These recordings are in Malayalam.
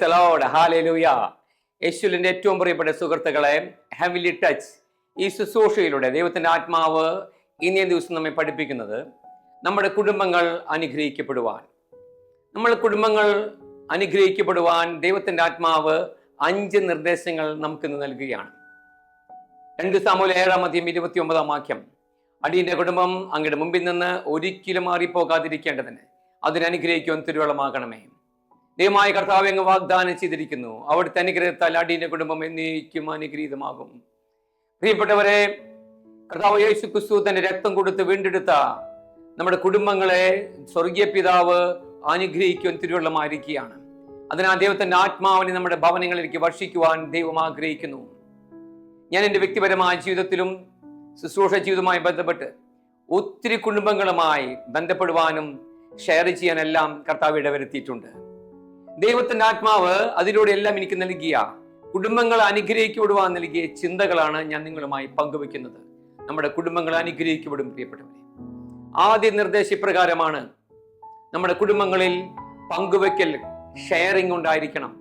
പ്രൈസ് ലോഡ് ഹാലലൂയ യേശുലിന്റെ ഏറ്റവും പ്രിയപ്പെട്ട സുഹൃത്തുക്കളെ ഹെവിലി ടച്ച് ഈ ശുശ്രൂഷയിലൂടെ ദൈവത്തിന്റെ ആത്മാവ് ഇന്നേ ദിവസം നമ്മെ പഠിപ്പിക്കുന്നത് നമ്മുടെ കുടുംബങ്ങൾ അനുഗ്രഹിക്കപ്പെടുവാൻ. നമ്മുടെ കുടുംബങ്ങൾ അനുഗ്രഹിക്കപ്പെടുവാൻ ദൈവത്തിന്റെ ആത്മാവ് അഞ്ച് നിർദ്ദേശങ്ങൾ നമുക്കിന്ന് നൽകുകയാണ്. രണ്ട് സാമൂല ഏഴാം അധ്യം ഇരുപത്തി ഒമ്പതാം വാക്യം. അടിയന്റെ കുടുംബം അങ്ങയുടെ മുമ്പിൽ നിന്ന് ഒരിക്കലും മാറിപ്പോകാതിരിക്കേണ്ടതിന് അതിനനുഗ്രഹിക്കുവാൻ തിരുവള്ളമാകണമേ ദൈവമായ കർത്താവ് അങ്ങ് വാഗ്ദാനം ചെയ്തിരിക്കുന്നു. അവിടുത്തെ അനുഗ്രഹത്താൽ അടിയന്റെ കുടുംബം എന്നേക്കും അനുഗ്രഹീതമാകും. പ്രിയപ്പെട്ടവരെ കർത്താവ് യേശു ക്രിസ്തു തന്റെ രക്തം കൊടുത്ത് വീണ്ടെടുത്ത നമ്മുടെ കുടുംബങ്ങളെ സ്വർഗീയ പിതാവ് അനുഗ്രഹിക്കുവാൻ തിരുവള്ളമായിരിക്കുകയാണ്. അതിനാൽ ദൈവത്തിന്റെ ആത്മാവിനെ നമ്മുടെ ഭവനങ്ങളിലേക്ക് വർഷിക്കുവാൻ ദൈവം ആഗ്രഹിക്കുന്നു. ഞാൻ എന്റെ വ്യക്തിപരമായ ജീവിതത്തിലും ശുശ്രൂഷ ജീവിതവുമായി ബന്ധപ്പെട്ട് ഒത്തിരി കുടുംബങ്ങളുമായി ബന്ധപ്പെടുവാനും ഷെയർ ചെയ്യാനെല്ലാം കർത്താവ് ഇടവരുത്തിയിട്ടുണ്ട്. ദൈവത്തിന്റെ ആത്മാവ് അതിലൂടെ എല്ലാം എനിക്ക് നൽകിയ കുടുംബങ്ങൾ അനുഗ്രഹിക്കപ്പെടുവാൻ നൽകിയ ചിന്തകളാണ് ഞാൻ നിങ്ങളുമായി പങ്കുവെക്കുന്നത് നമ്മുടെ കുടുംബങ്ങൾ അനുഗ്രഹിക്കപ്പെടും പ്രിയപ്പെട്ടവരെ. ആദ്യ നിർദ്ദേശപ്രകാരമാണ് നമ്മുടെ കുടുംബങ്ങളിൽ പങ്കുവെക്കൽ ഷെയറിംഗ് ഉണ്ടായിരിക്കണം.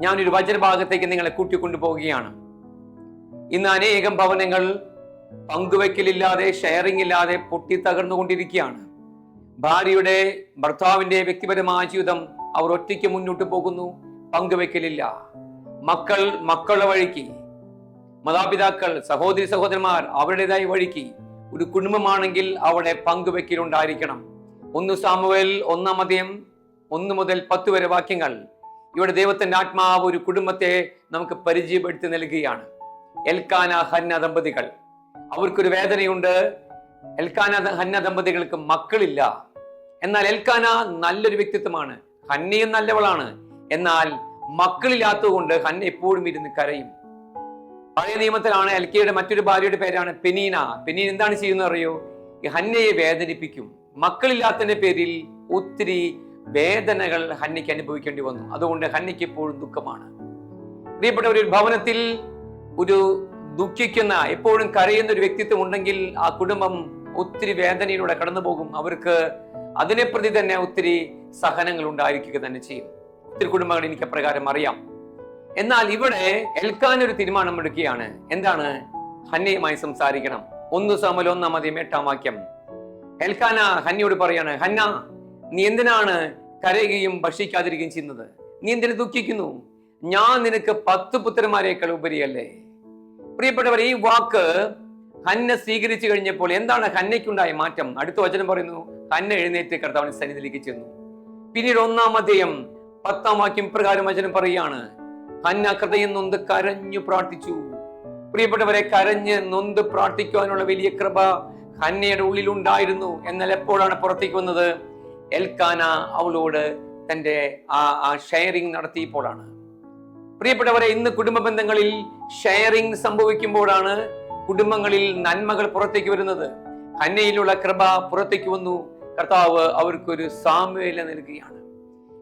ഞാനൊരു വചനഭാഗത്തേക്ക് നിങ്ങളെ കൂട്ടിക്കൊണ്ടുപോവുകയാണ്. ഇന്ന് അനേകം ഭവനങ്ങൾ പങ്കുവെക്കലില്ലാതെ ഷെയറിംഗ് ഇല്ലാതെ പൊട്ടി തകർന്നുകൊണ്ടിരിക്കുകയാണ് ഭാര്യയുടെ ഭർത്താവിന്റെ വ്യക്തിപരമായ ജീവിതം അവർ ഒറ്റയ്ക്ക് മുന്നോട്ട് പോകുന്നു പങ്കുവെക്കലില്ല. മക്കൾ മക്കളുടെ വഴിക്ക്. മാതാപിതാക്കൾ സഹോദരി സഹോദരന്മാർ അവരുടേതായ വഴിക്ക്. ഒരു കുടുംബമാണെങ്കിൽ അവിടെ പങ്കുവെക്കലുണ്ടായിരിക്കണം. ഒന്ന് സാമുവേൽ ഒന്നാം അധ്യയം ഒന്ന് മുതൽ പത്ത് വരെ വാക്യങ്ങൾ. ഇവിടെ ദൈവത്തിന്റെ ആത്മാവ് ഒരു കുടുംബത്തെ നമുക്ക് പരിചയപ്പെടുത്തി നൽകുകയാണ്. എൽക്കാന ഹന്ന ദമ്പതികൾ. അവർക്കൊരു വേദനയുണ്ട്. എൽക്കാന ഹന്ന ദമ്പതികൾക്ക് മക്കളില്ല. എന്നാൽ എൽക്കാന നല്ലൊരു വ്യക്തിത്വമാണ്. ഹന്നയും നല്ലവളാണ്. എന്നാൽ മക്കളില്ലാത്തതുകൊണ്ട് ഹന്ന എപ്പോഴും ഇരുന്ന് കരയും. പഴയ നിയമത്തിലാണ് എൽക്കയുടെ മറ്റൊരു ഭാര്യയുടെ പേരാണ് പെനീന. പെനീൻ എന്താണ് ചെയ്യുന്നത് അറിയോ? ഹന്നയെ വേദനിപ്പിക്കും. മക്കളില്ലാത്തതിന്റെ പേരിൽ ഒത്തിരി വേദനകൾ ഹന്നയ്ക്ക് അനുഭവിക്കേണ്ടി വന്നു. അതുകൊണ്ട് ഹന്നയ്ക്ക് എപ്പോഴും ദുഃഖമാണ്. പ്രിയപ്പെട്ട ഒരു ഭവനത്തിൽ ഒരു ദുഃഖിക്കുന്ന എപ്പോഴും കരയുന്ന ഒരു വ്യക്തിത്വം ഉണ്ടെങ്കിൽ ആ കുടുംബം ഒത്തിരി വേദനയിലൂടെ കടന്നു പോകും അവർക്ക് അതിനെ പ്രതി തന്നെ ഒത്തിരി സഹനങ്ങൾ ഉണ്ടായിരിക്കുക തന്നെ ചെയ്യും. ഒത്തിരി കുടുംബങ്ങൾ എനിക്ക് അപ്രകാരം അറിയാം. എന്നാൽ ഇവിടെ എൽക്കാൻ ഒരു തീരുമാനം എടുക്കുകയാണ്. എന്താണ്? ഹന്നയുമായി സംസാരിക്കണം. ഒന്ന് സമൽ ഒന്നാം മതി എട്ടാം വാക്യം. എൽക്കാന ഹന്നയോട് പറയാണ് ഹന്ന നീ എന്തിനാണ് കരയുകയും ഭക്ഷിക്കാതിരിക്കുകയും ചെയ്യുന്നത്? നീ എന്തിനു ദുഃഖിക്കുന്നു? ഞാൻ നിനക്ക് പത്ത് പുത്രന്മാരെക്കാൾ ഉപരിയല്ലേ? പ്രിയപ്പെട്ടവർ ഈ വാക്ക് ഹന്ന സ്വീകരിച്ചു കഴിഞ്ഞപ്പോൾ എന്താണ് ഹന്നയ്ക്കുണ്ടായ മാറ്റം? അടുത്ത വചനം പറയുന്നു ഹന്ന എഴുന്നേറ്റ് കർത്താവിന്റെ സന്നിധിയിലേക്ക് ചെന്നു. പിന്നീട് ഒന്നാം അധ്യയം പത്താം വാക്യം പ്രകാരം വചനം പറയുകയാണ്. ഹന്ന ഹൃദയം നൊന്ത് കരഞ്ഞു പ്രാർത്ഥിച്ചു. പ്രിയപ്പെട്ടവരെ കരഞ്ഞ് നൊന്ത് പ്രാർത്ഥിക്കുവാനുള്ള വലിയ കൃപ ഹന്നയുടെ ഉള്ളിൽ ഉണ്ടായിരുന്നു. എന്നാൽ എപ്പോഴാണ് പുറത്തേക്ക് വന്നത്? എൽക്കാന അവളോട് തന്റെ ആ ആ ഷെയറിംഗ് നടത്തിയപ്പോഴാണ്. പ്രിയപ്പെട്ടവരെ ഇന്ന് കുടുംബ ബന്ധങ്ങളിൽ ഷെയറിംഗ് സംഭവിക്കുമ്പോഴാണ് കുടുംബങ്ങളിൽ നന്മകൾ പുറത്തേക്ക് വരുന്നത്. ഹന്നയിലുള്ള കൃപ പുറത്തേക്ക് വന്നു. കർത്താവ് അവർക്കൊരു സാമുവേല നൽകുകയാണ്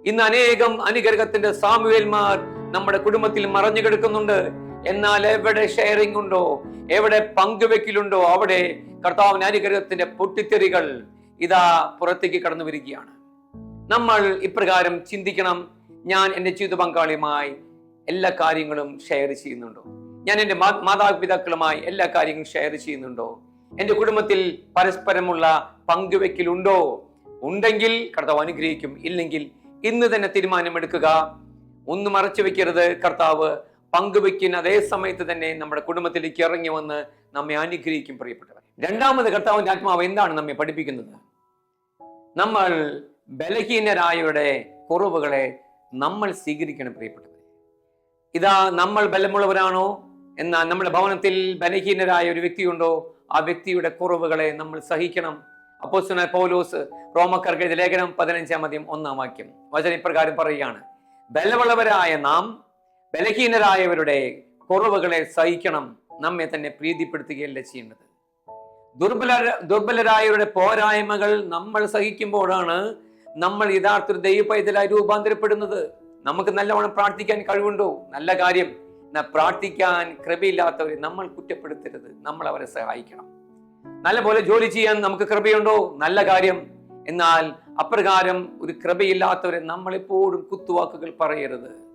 ഇന്ന് അനേകം അനുഗ്രഹത്തിന്റെ സാമുവേൽമാർ നമ്മുടെ കുടുംബത്തിൽ മറഞ്ഞു കിടക്കുന്നുണ്ട്. എന്നാൽ എവിടെ ഷെയറിംഗ് ഉണ്ടോ? എവിടെ പങ്കുവെക്കലുണ്ടോ? അവിടെ കർത്താവിന് അനുഗ്രഹത്തിന്റെ പൊട്ടിത്തെറികൾ ഇതാ പുറത്തേക്ക് കടന്നു വരികയാണ്. നമ്മൾ ഇപ്രകാരം ചിന്തിക്കണം. ഞാൻ എന്റെ ജീവിത പങ്കാളിയുമായി എല്ലാ കാര്യങ്ങളും ഷെയർ ചെയ്യുന്നുണ്ടോ? ഞാൻ എന്റെ മാതാപിതാക്കളുമായി എല്ലാ കാര്യങ്ങളും ഷെയർ ചെയ്യുന്നുണ്ടോ? എന്റെ കുടുംബത്തിൽ പരസ്പരമുള്ള പങ്കുവെക്കലുണ്ടോ? ഉണ്ടെങ്കിൽ കർത്താവ് അനുഗ്രഹിക്കും. ഇല്ലെങ്കിൽ ഇന്ന് തന്നെ തീരുമാനമെടുക്കുക. ഒന്നും മറച്ചു വെക്കരുത്. കർത്താവ് പങ്കുവെക്കുന്ന അതേ സമയത്ത് തന്നെ നമ്മുടെ കുടുംബത്തിലേക്ക് ഇറങ്ങി വന്ന് നമ്മെ അനുഗ്രഹിക്കും പ്രിയപ്പെട്ടവർ രണ്ടാമത് കർത്താവിന്റെ ആത്മാവ് എന്താണ് നമ്മെ പഠിപ്പിക്കുന്നത്? നമ്മൾ ബലഹീനരായവരുടെ കുറവുകളെ നമ്മൾ സ്വീകരിക്കണം പ്രിയപ്പെട്ടത് ഇതാ നമ്മൾ ബലമുള്ളവരാണോ? എന്നാൽ നമ്മുടെ ഭവനത്തിൽ ബലഹീനരായ ഒരു വ്യക്തിയുണ്ടോ? ആ വ്യക്തിയുടെ കുറവുകളെ നമ്മൾ സഹിക്കണം. അപ്പോസ്തലനായ പൗലോസ് റോമക്കാർക്ക് എഴുതിയ ലേഖനം പതിനഞ്ചാം മദ്യം ഒന്നാം വാക്യം. വചന ഇപ്രകാരം പറയുകയാണ്. ബലമുള്ളവരായ നാം ബലഹീനരായവരുടെ കുറവുകളെ സഹിക്കണം. നമ്മെ തന്നെ പ്രീതിപ്പെടുത്തുകയല്ല ചെയ്യേണ്ടത്. ദുർബല ദുർബലരായവരുടെ പോരായ്മകൾ നമ്മൾ സഹിക്കുമ്പോഴാണ് നമ്മൾ യഥാർത്ഥ ദൈവപൈതലായി ദൈവ പൈതലായി രൂപാന്തരപ്പെടുന്നത്. നമുക്ക് നല്ലവണ്ണം പ്രാർത്ഥിക്കാൻ കഴിവുണ്ടോ? നല്ല കാര്യം. പ്രാർത്ഥിക്കാൻ കൃപയില്ലാത്തവരെ നമ്മൾ കുറ്റപ്പെടുത്തരുത്. നമ്മൾ അവരെ സഹായിക്കണം. നല്ലപോലെ ജോലി ചെയ്യാൻ നമുക്ക് കൃപയുണ്ടോ? നല്ല കാര്യം. എന്നാൽ അപ്രകാരം ഒരു കൃപയില്ലാത്തവരെ നമ്മളെപ്പോഴും കുത്തുവാക്കുകൾ പറയരുത്.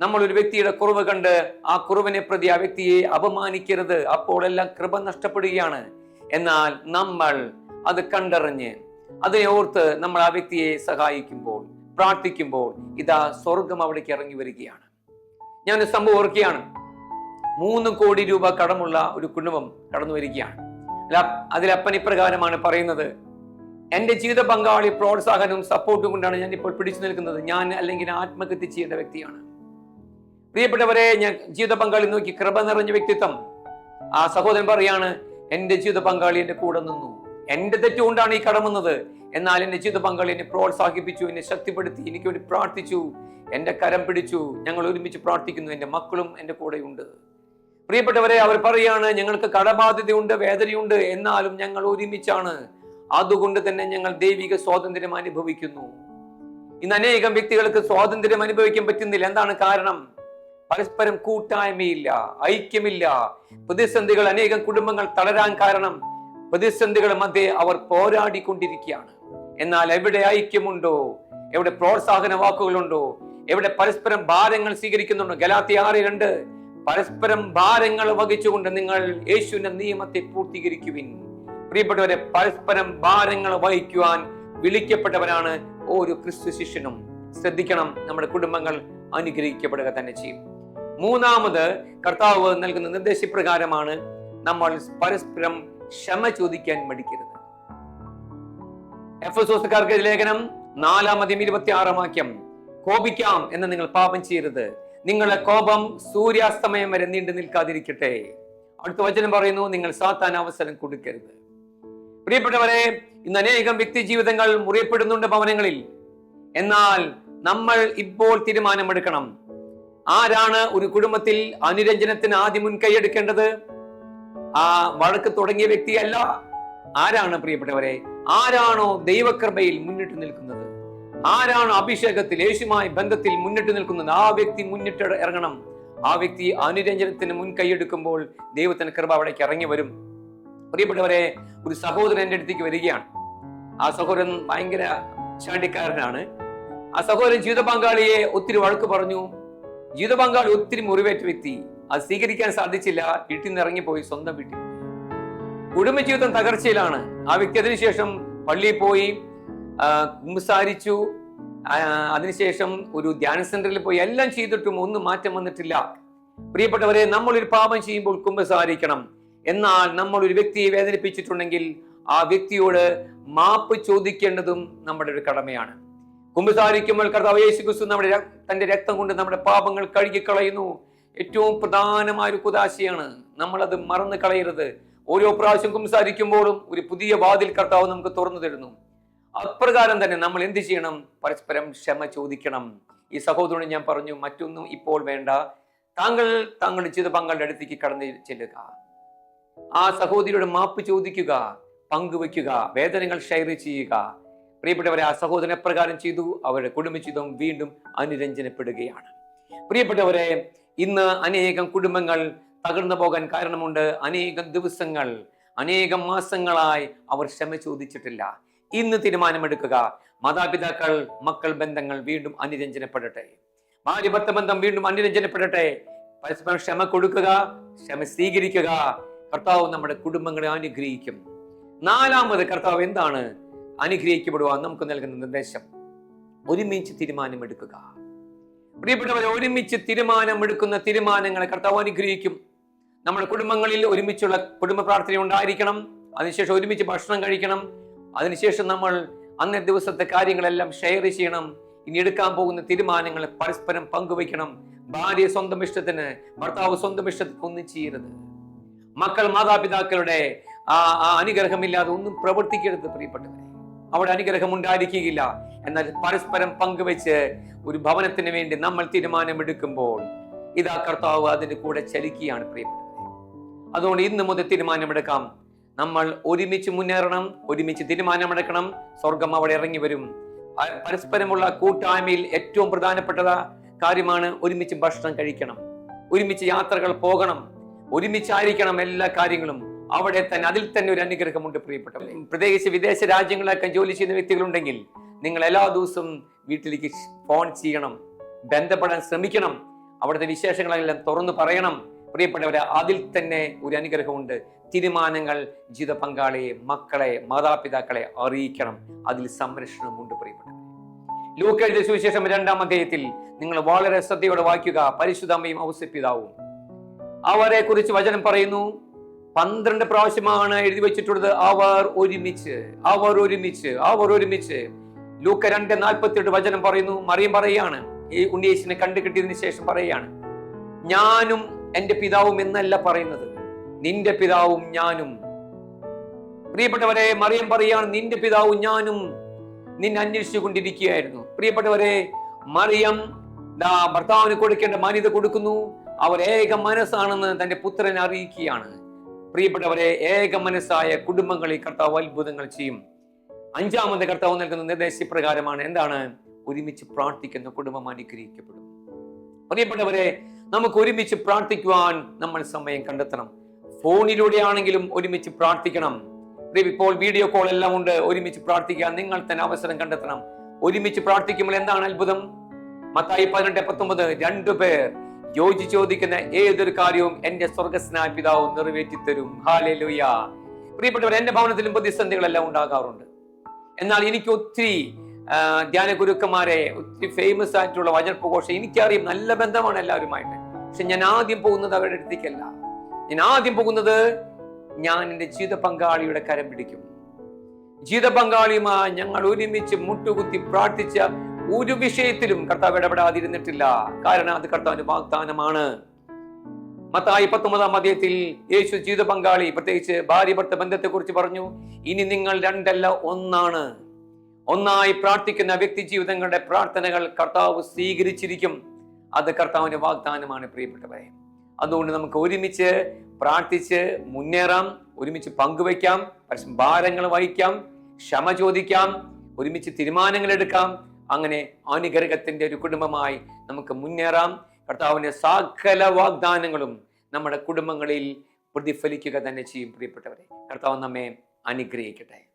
നമ്മൾ ഒരു വ്യക്തിയുടെ കുറവ് കണ്ട് ആ കുറവിനെ പ്രതി ആ വ്യക്തിയെ അപമാനിക്കരുത്. അപ്പോൾ എല്ലാം കൃപ നഷ്ടപ്പെടുകയാണ്. എന്നാൽ നമ്മൾ അത് കണ്ടറിഞ്ഞ് അതിനെ ഓർത്ത് നമ്മൾ ആ വ്യക്തിയെ സഹായിക്കുമ്പോൾ പ്രാർത്ഥിക്കുമ്പോൾ ഇതാ സ്വർഗം അവിടേക്ക് ഇറങ്ങി വരികയാണ്. ഞാൻ ഒരു സംഭവം ഓർക്കുകയാണ്. മൂന്ന് കോടി രൂപ കടമുള്ള ഒരു കുടുംബം കടന്നു വരികയാണ്. അപ്പൻ ഇപ്രകാരമാണ് പറയുന്നത്. എന്റെ ജീവിത പങ്കാളി പ്രോത്സാഹനവും സപ്പോർട്ടും കൊണ്ടാണ് ഞാൻ ഇപ്പോൾ പിടിച്ചു നിൽക്കുന്നത്. ഞാൻ അല്ലെങ്കിൽ ആത്മഹത്യ ചെയ്യേണ്ട വ്യക്തിയാണ്. പ്രിയപ്പെട്ടവരെ ഞാൻ ജീവിത പങ്കാളി നോക്കി കൃപ നിറഞ്ഞ വ്യക്തിത്വം. ആ സഹോദരൻ പറയാണ് എന്റെ ജീവിത പങ്കാളി എന്റെ കൂടെ നിന്നു. എന്റെ തെറ്റുകൊണ്ടാണ് ഈ കടമുന്നത് എന്നാൽ എന്റെ ജീവിത പങ്കാളി എന്നെ പ്രോത്സാഹിപ്പിച്ചു എന്നെ ശക്തിപ്പെടുത്തി എനിക്ക് വേണ്ടി പ്രാർത്ഥിച്ചു എന്റെ കരം പിടിച്ചു ഞങ്ങൾ ഒരുമിച്ച് പ്രാർത്ഥിക്കുന്നു എന്റെ മക്കളും എന്റെ കൂടെയുണ്ട്. പ്രിയപ്പെട്ടവരെ അവർ പറയാണ് ഞങ്ങൾക്ക് കടബാധ്യതയുണ്ട് വേദനയുണ്ട് എന്നാലും ഞങ്ങൾ ഒരുമിച്ചാണ്. അതുകൊണ്ട് തന്നെ ഞങ്ങൾ ദൈവിക സ്വാതന്ത്ര്യം അനുഭവിക്കുന്നു. ഇന്ന് അനേകം വ്യക്തികൾക്ക് സ്വാതന്ത്ര്യം അനുഭവിക്കാൻ പറ്റുന്നില്ല. എന്താണ് കാരണം? പരസ്പരം കൂട്ടായ്മയില്ല ഐക്യമില്ല. പ്രതിസന്ധികൾ അനേകം കുടുംബങ്ങൾ തളരാൻ കാരണം പ്രതിസന്ധികൾ മധ്യേ അവർ പോരാടിക്കൊണ്ടിരിക്കുകയാണ്. എന്നാൽ എവിടെ ഐക്യമുണ്ടോ? എവിടെ പ്രോത്സാഹന വാക്കുകളുണ്ടോ എവിടെ പരസ്പരം ഭാരങ്ങൾ സ്വീകരിക്കുന്നുണ്ടോ? ഗലാത്തി ആറ് രണ്ട്. പരസ്പരം ഭാരങ്ങൾ വഹിച്ചുകൊണ്ട് നിങ്ങൾ യേശുവിന്റെ നിയമത്തെ പൂർത്തീകരിക്കുവിൻ. പ്രിയപ്പെട്ടവരെ പരസ്പരം ഭാരങ്ങൾ വഹിക്കുവാൻ വിളിക്കപ്പെട്ടവരാണ് ഓരോ ക്രിസ്തു ശിഷ്യനും. ശ്രദ്ധിക്കണം നമ്മുടെ കുടുംബങ്ങൾ അനുഗ്രഹിക്കപ്പെടുക തന്നെ ചെയ്യും. മൂന്നാമത് കർത്താവ് നൽകുന്ന നിർദ്ദേശപ്രകാരമാണ് നമ്മൾ പരസ്പരം ക്ഷമ ചോദിക്കാൻ മടിക്കരുത്. എഫ് എസ് ലേഖനം നാലാമതും ഇരുപത്തി ആറാം വാക്യം കോപിക്കാം എന്ന് നിങ്ങൾ പാപം ചെയ്യരുത്. നിങ്ങളുടെ കോപം സൂര്യാസ്തമയം വരെ നീണ്ടു നിൽക്കാതിരിക്കട്ടെ. അടുത്ത വചനം പറയുന്നു നിങ്ങൾ സാത്താൻ അവസരം കൊടുക്കരുത്. പ്രിയപ്പെട്ടവരെ ഇന്ന് അനേകം വ്യക്തി ജീവിതങ്ങൾ മുറിയപ്പെടുന്നുണ്ട് ഭവനങ്ങളിൽ. എന്നാൽ നമ്മൾ ഇപ്പോൾ തീരുമാനമെടുക്കണം. ആരാണ് ഒരു കുടുംബത്തിൽ അനുരഞ്ജനത്തിന് ആദ്യം മുൻകൈയെടുക്കേണ്ടത് ആ വഴക്ക് തുടങ്ങിയ വ്യക്തിയല്ല. ആരാണ് പ്രിയപ്പെട്ടവരെ? ആരാണോ ദൈവകൃപയിൽ മുന്നിട്ട് നിൽക്കുന്നത്? ആരാണോ അഭിഷേകത്തിൽ യേശുമായി ബന്ധത്തിൽ മുന്നിട്ട് നിൽക്കുന്നത്? ആ വ്യക്തി മുന്നിട്ട് ഇറങ്ങണം. ആ വ്യക്തി അനുരഞ്ജനത്തിന് മുൻ കൈയെടുക്കുമ്പോൾ ദൈവത്തിന് കൃപ അവിടേക്ക് ഇറങ്ങി വരും. പ്രിയപ്പെട്ടവരെ ഒരു സഹോദരൻ എന്റെ അടുത്തേക്ക് വരികയാണ്. ആ സഹോദരൻ ഭയങ്കര ചാണ്ടിക്കാരനാണ്. ആ സഹോദരൻ ജീവിത പങ്കാളിയെ ഒത്തിരി വഴക്ക് പറഞ്ഞു. ജീവിത പങ്കാളി ഒത്തിരി മുറിവേറ്റ വ്യക്തി. അത് സ്വീകരിക്കാൻ സാധിച്ചില്ല. വീട്ടിൽ നിന്ന് ഇറങ്ങിപ്പോയി സ്വന്തം വീട്ടിൽ കുടുംബജീവിതം തകർച്ചയിലാണ്. ആ വ്യക്തി അതിനുശേഷം പള്ളിയിൽ പോയി കുമ്പസാരിച്ചു. അതിനുശേഷം ഒരു ധ്യാന സെന്ററിൽ പോയി. എല്ലാം ചെയ്തിട്ടും ഒന്നും മാറ്റം വന്നിട്ടില്ല. പ്രിയപ്പെട്ടവരെ നമ്മൾ ഒരു പാപം ചെയ്യുമ്പോൾ കുമ്പസാരിക്കണം. എന്നാൽ നമ്മൾ ഒരു വ്യക്തിയെ വേദനിപ്പിച്ചിട്ടുണ്ടെങ്കിൽ ആ വ്യക്തിയോട് മാപ്പ് ചോദിക്കേണ്ടതും നമ്മുടെ ഒരു കടമയാണ്. കുമ്പസാരിക്കുമ്പോൾ കർത്താവ് യേശു ക്രിസ്തു നമ്മുടെ തന്റെ രക്തം കൊണ്ട് നമ്മുടെ പാപങ്ങൾ കഴുകിക്കളയുന്നു. ഏറ്റവും പ്രധാനമായ ഒരു കുതാശയാണ് നമ്മളത് മറന്നു കളയരുത്. ഓരോ പ്രാവശ്യം സംസാരിക്കുമ്പോഴും ഒരു പുതിയ വാതിൽ കർത്താവ് നമുക്ക് തുറന്നു തരുന്നു. അപ്രകാരം തന്നെ നമ്മൾ എന്ത് ചെയ്യണം? പരസ്പരം ക്ഷമ ചോദിക്കണം. ഈ സഹോദരനെ ഞാൻ പറഞ്ഞു മറ്റൊന്നും ഇപ്പോൾ വേണ്ട. താങ്കൾ താങ്കളുടെ ചെയ്ത പങ്കാളുടെ അടുത്തേക്ക് കടന്നു ചെല്ലുക. ആ സഹോദരിയുടെ മാപ്പ് ചോദിക്കുക പങ്കുവെക്കുക വേദനകൾ ഷെയർ ചെയ്യുക. പ്രിയപ്പെട്ടവരെ ആ സഹോദരൻ എപ്രകാരം ചെയ്തു? അവരുടെ കുടുംബജീവിതം വീണ്ടും അനുരഞ്ജനപ്പെടുകയാണ്. പ്രിയപ്പെട്ടവരെ ഇന്ന് അനേകം കുടുംബങ്ങൾ തകർന്നു പോകാൻ കാരണമുണ്ട്. അനേകം ദിവസങ്ങൾ അനേകം മാസങ്ങളായി അവർ ക്ഷമ ചോദിച്ചിട്ടില്ല. ഇന്ന് തീരുമാനമെടുക്കുക. മാതാപിതാക്കൾ മക്കൾ ബന്ധങ്ങൾ വീണ്ടും അനുരഞ്ജനപ്പെടട്ടെ. ഭാര്യ ഭർത്ത ബന്ധം വീണ്ടും അനുരഞ്ജനപ്പെടട്ടെ. പരസ്പരം ക്ഷമ കൊടുക്കുക ക്ഷമ സ്വീകരിക്കുക. കർത്താവ് നമ്മുടെ കുടുംബങ്ങളെ അനുഗ്രഹിക്കും. നാലാമത് കർത്താവ് എന്താണ്? അനുഗ്രഹിക്കപ്പെടുവാൻ നമുക്ക് നൽകുന്ന നിർദ്ദേശം. ഒരുമിച്ച് തീരുമാനമെടുക്കുക. പ്രിയപ്പെട്ടവരെ ഒരുമിച്ച് തീരുമാനമെടുക്കുന്ന തീരുമാനങ്ങളെ കർത്താവ് അനുഗ്രഹിക്കും. നമ്മുടെ കുടുംബങ്ങളിൽ ഒരുമിച്ചുള്ള കുടുംബ പ്രാർത്ഥന ഉണ്ടായിരിക്കണം. അതിനുശേഷം ഒരുമിച്ച് ഭക്ഷണം കഴിക്കണം. അതിനുശേഷം നമ്മൾ അന്നേ ദിവസത്തെ കാര്യങ്ങളെല്ലാം ഷെയർ ചെയ്യണം. ഇനി എടുക്കാൻ പോകുന്ന തീരുമാനങ്ങൾ പരസ്പരം പങ്കുവയ്ക്കണം. ഭാര്യ സ്വന്തം ഇഷ്ടത്തിന് ഭർത്താവ് സ്വന്തം ഇഷ്ടത്തിന് ഒന്നും ചെയ്യരുത്. മക്കൾ മാതാപിതാക്കളുടെ ആ അനുഗ്രഹമില്ലാതെ ഒന്നും പ്രവർത്തിക്കരുത് പ്രിയപ്പെട്ടവരെ. അവിടെ അനുഗ്രഹം ഉണ്ടായിരിക്കുകയില്ല. എന്നാൽ പരസ്പരം പങ്കുവെച്ച് ഒരു ഭവനത്തിന് വേണ്ടി നമ്മൾ തീരുമാനമെടുക്കുമ്പോൾ ഇതാ കർത്താവ് അതിന്റെ കൂടെ ചലിക്കുകയാണ് പ്രിയപ്പെട്ടവരെ. അതുകൊണ്ട് ഇന്ന് മുതൽ തീരുമാനമെടുക്കാം. നമ്മൾ ഒരുമിച്ച് മുന്നേറണം ഒരുമിച്ച് തീരുമാനമെടുക്കണം. സ്വർഗം അവിടെ ഇറങ്ങി വരും. പരസ്പരമുള്ള കൂട്ടായ്മയിൽ ഏറ്റവും പ്രധാനപ്പെട്ട കാര്യമാണ് ഒരുമിച്ച് ഭക്ഷണം കഴിക്കണം. ഒരുമിച്ച് യാത്രകൾ പോകണം. ഒരുമിച്ചായിരിക്കണം എല്ലാ കാര്യങ്ങളും. അവിടെ തന്നെ അതിൽ തന്നെ ഒരു അനുഗ്രഹമുണ്ട് പ്രിയപ്പെട്ടവർ പ്രത്യേകിച്ച് വിദേശ രാജ്യങ്ങളിലൊക്കെ ജോലി ചെയ്യുന്ന വ്യക്തികളുണ്ടെങ്കിൽ നിങ്ങൾ എല്ലാ ദിവസവും വീട്ടിലേക്ക് ഫോൺ ചെയ്യണം ബന്ധപ്പെടാൻ ശ്രമിക്കണം അവിടുത്തെ വിശേഷങ്ങളെല്ലാം തുറന്നു പറയണം. പ്രിയപ്പെട്ടവരെ അതിൽ തന്നെ ഒരു അനുഗ്രഹമുണ്ട്. തീരുമാനങ്ങൾ ജീവിത പങ്കാളിയെ മക്കളെ മാതാപിതാക്കളെ അറിയിക്കണം. അതിൽ സംരക്ഷണമുണ്ട് പ്രിയപ്പെട്ടവരെ. ലൂക്കെഴുതിയ സുവിശേഷം രണ്ടാം അധ്യായത്തിൽ നിങ്ങൾ വളരെ ശ്രദ്ധയോടെ വായിക്കുക. പരിശുദ്ധമ്മയും ഔസപ്പിതാവും. അവരെ കുറിച്ച് വചനം പറയുന്നു പന്ത്രണ്ട് പ്രാവശ്യമാണ് എഴുതി വെച്ചിട്ടുള്ളത്. അവർ ഒരുമിച്ച് അവർ ഒരുമിച്ച് അവർ ഒരുമിച്ച്. ലൂക്ക രണ്ട് നാൽപ്പത്തി വചനം പറയുന്നു. മറിയം പറയുകയാണ്. ഈ ഉണ്ണിയേശിനെ കണ്ടു കിട്ടിയതിനു ശേഷം പറയുകയാണ്. ഞാനും എന്റെ പിതാവും എന്നല്ല പറയുന്നത്. നിന്റെ പിതാവും ഞാനും. പ്രിയപ്പെട്ടവരെ മറിയം പറയുകയാണ് നിന്റെ പിതാവും ഞാനും നിന്നെ അന്വേഷിച്ചു കൊണ്ടിരിക്കുകയായിരുന്നു പ്രിയപ്പെട്ടവരെ മറിയം ഭർത്താവിന് കൊടുക്കേണ്ട മാന്യത കൊടുക്കുന്നു. അവർ ഏക മനസ്സാണെന്ന് തന്റെ പുത്രനെ അറിയിക്കുകയാണ്. പ്രിയപ്പെട്ടവരെ ഏക മനസ്സായ കുടുംബങ്ങളിൽ കർത്താവ് അത്ഭുതങ്ങൾ ചെയ്യും. അഞ്ചാമത് കർത്താവ് നൽകുന്ന നിർദ്ദേശപ്രകാരമാണ് എന്താണ്? ഒരുമിച്ച് പ്രാർത്ഥിക്കുന്ന കുടുംബം അനുഗ്രഹിക്കപ്പെടും. പ്രിയപ്പെട്ടവരെ നമുക്ക് ഒരുമിച്ച് പ്രാർത്ഥിക്കുവാൻ നമ്മൾ സമയം കണ്ടെത്തണം. ഫോണിലൂടെ ആണെങ്കിലും ഒരുമിച്ച് പ്രാർത്ഥിക്കണം. ഇപ്പോൾ വീഡിയോ കോൾ എല്ലാം ഉണ്ട്. ഒരുമിച്ച് പ്രാർത്ഥിക്കാൻ നിങ്ങൾ തന്നെ അവസരം കണ്ടെത്തണം. ഒരുമിച്ച് പ്രാർത്ഥിക്കുമ്പോൾ എന്താണ് അത്ഭുതം? മത്തായി പതിനെട്ട് പത്തൊമ്പത് രണ്ടു പേർ യോജി ചോദിക്കുന്ന ഏതൊരു കാര്യവും എന്റെ സ്വർഗസ്നായ പിതാവ് നിറവേറ്റി തരും ഹാലേ ലുയ പ്രിയപ്പെട്ടവർ എന്റെ ഭവനത്തിലും പ്രതിസന്ധികളെല്ലാം ഉണ്ടാകാറുണ്ട്. എന്നാൽ എനിക്ക് ഒത്തിരി ധ്യാന ഗുരുക്കന്മാരെ ഒത്തിരി ഫേമസ് ആയിട്ടുള്ള വചനപ്രഘോഷം എനിക്കറിയും. നല്ല ബന്ധമാണ് എല്ലാവരുമായിട്ട്. പക്ഷെ ഞാൻ ആദ്യം പോകുന്നത് അവരുടെ അടുത്തേക്കല്ല. ഞാൻ ആദ്യം പോകുന്നത് ഞാൻ എന്റെ ജീവിത പങ്കാളിയുടെ കരം പിടിക്കും. ജീവിത പങ്കാളിയുമായി ഞങ്ങൾ ഒരുമിച്ച് മുട്ടുകുത്തി പ്രാർത്ഥിച്ച ഒരു വിഷയത്തിലും കർത്താവ് ഇടപെടാതിരുന്നിട്ടില്ല. കാരണം അത് കർത്താവിന്റെ വാഗ്ദാനമാണ്. മത്തായി പത്തൊമ്പതാം അധ്യായത്തിൽ യേശു ജീവിത പങ്കാളി പ്രത്യേകിച്ച് ഭാര്യ ഭർത്ത ബന്ധത്തെ കുറിച്ച് പറഞ്ഞു ഇനി നിങ്ങൾ രണ്ടല്ല ഒന്നാണ്. ഒന്നായി പ്രാർത്ഥിക്കുന്ന വ്യക്തി ജീവിതങ്ങളുടെ പ്രാർത്ഥനകൾ കർത്താവ് സ്വീകരിച്ചിരിക്കും. അത് കർത്താവിന്റെ വാഗ്ദാനമാണ് പ്രിയപ്പെട്ടവരെ. അതുകൊണ്ട് നമുക്ക് ഒരുമിച്ച് പ്രാർത്ഥിച്ച് മുന്നേറാം ഒരുമിച്ച് പങ്കുവയ്ക്കാം പരസ്പരം ഭാരങ്ങൾ വഹിക്കാം ക്ഷമ ചോദിക്കാം ഒരുമിച്ച് തീരുമാനങ്ങൾ എടുക്കാം. അങ്ങനെ അനുഗ്രഹത്തിന്റെ ഒരു കുടുംബമായി നമുക്ക് മുന്നേറാം. കർത്താവിന്റെ സകല വാഗ്ദാനങ്ങളും നമ്മുടെ കുടുംബങ്ങളിൽ പ്രതിഫലിക്കുക തന്നെ ചെയ്യും പ്രിയപ്പെട്ടവരെ. കർത്താവ് നമ്മെ അനുഗ്രഹിക്കട്ടെ.